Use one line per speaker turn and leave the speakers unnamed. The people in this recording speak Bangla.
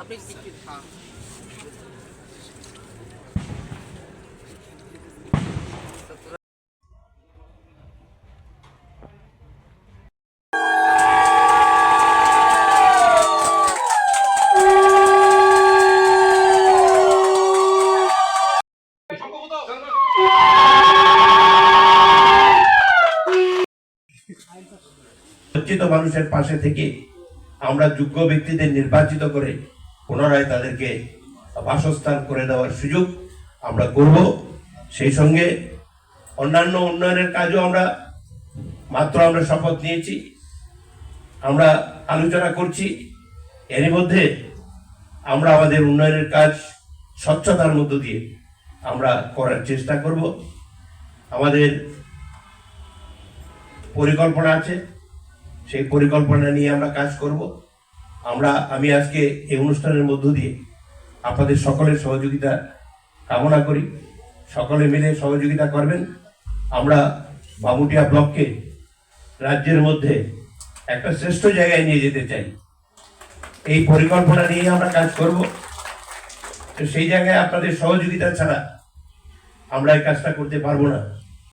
আপনি টিকিট হ্যাঁ
বঞ্চিত মানুষের পাশে থেকে আমরা যোগ্য ব্যক্তিদের নির্বাচিত করে পুনরায় তাদেরকে বাসস্থান করে দেওয়ার সুযোগ আমরা করব। সেই সঙ্গে অন্যান্য উন্নয়নের কাজও আমরা মাত্র আমরা শপথ নিয়েছি। আমরা আলোচনা করছি। এরই মধ্যে আমরা আমাদের উন্নয়নের কাজ স্বচ্ছতার মধ্য দিয়ে আমরা করার চেষ্টা করব। আমাদের পরিকল্পনা আছে। সেই পরিকল্পনা নিয়ে আমরা কাজ করব। আমরা, আমি আজকে এই অনুষ্ঠানের মধ্য দিয়ে আপনাদের সকলের সহযোগিতা কামনা করি। সকলে মিলে সহযোগিতা করবেন। আমরা বাবুটিয়া ব্লককে রাজ্যের মধ্যে একটা শ্রেষ্ঠ জায়গায় নিয়ে যেতে চাই। এই পরিকল্পনা নিয়ে আমরা কাজ করব। তো সেই জায়গায় আপনাদের সহযোগিতা ছাড়া আমরা এই কাজটা করতে পারব না।